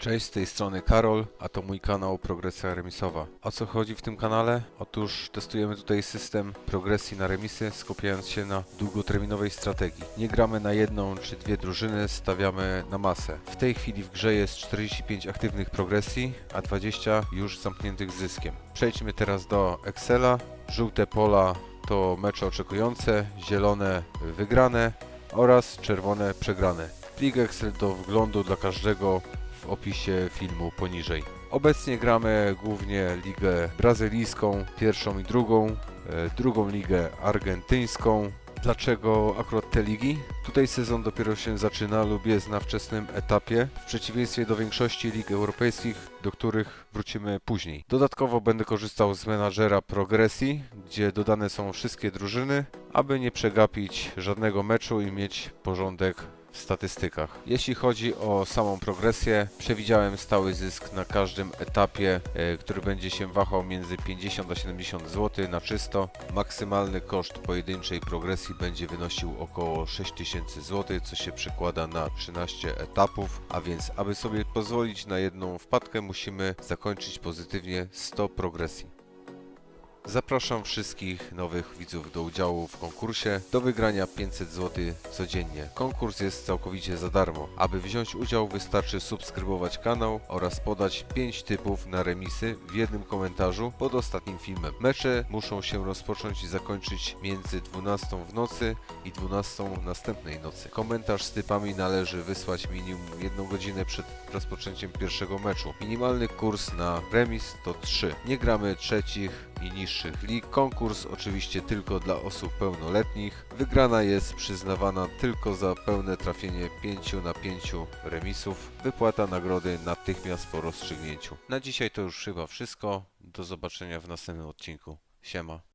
Cześć, z tej strony Karol, a to mój kanał Progresja Remisowa. O co chodzi w tym kanale? Otóż testujemy tutaj system progresji na remisy, skupiając się na długoterminowej strategii. Nie gramy na jedną czy dwie drużyny, stawiamy na masę. W tej chwili w grze jest 45 aktywnych progresji, a 20 już zamkniętych zyskiem. Przejdźmy teraz do Excela. Żółte pola to mecze oczekujące, zielone wygrane oraz czerwone przegrane. Plik Excel do wglądu dla każdego w opisie filmu poniżej. Obecnie gramy głównie ligę brazylijską, pierwszą i drugą, e, drugą ligę argentyńską. Dlaczego akurat te ligi? Tutaj sezon dopiero się zaczyna lub jest na wczesnym etapie, w przeciwieństwie do większości lig europejskich, do których wrócimy później. Dodatkowo będę korzystał z menadżera progresji, gdzie dodane są wszystkie drużyny, aby nie przegapić żadnego meczu i mieć porządek w statystykach. Jeśli chodzi o samą progresję, przewidziałem stały zysk na każdym etapie, e, który będzie się wahał między 50 a 70 zł na czysto. Maksymalny koszt pojedynczej progresji będzie wynosił około 6000 zł, co się przekłada na 13 etapów, a więc aby sobie pozwolić na jedną wpadkę, musimy zakończyć pozytywnie 100 progresji. Zapraszam wszystkich nowych widzów do udziału w konkursie do wygrania 500 zł codziennie. Konkurs jest całkowicie za darmo. Aby wziąć udział wystarczy subskrybować kanał oraz podać 5 typów na remisy w jednym komentarzu pod ostatnim filmem. Mecze muszą się rozpocząć i zakończyć między 12 w nocy i 12 następnej nocy. Komentarz z typami należy wysłać minimum 1 godzinę przed rozpoczęciem pierwszego meczu. Minimalny kurs na remis to 3. Nie gramy trzecich i lig. Konkurs oczywiście tylko dla osób pełnoletnich. Wygrana jest przyznawana tylko za pełne trafienie 5 na 5 remisów. Wypłata nagrody natychmiast po rozstrzygnięciu. Na dzisiaj to już chyba wszystko. Do zobaczenia w następnym odcinku. Siema.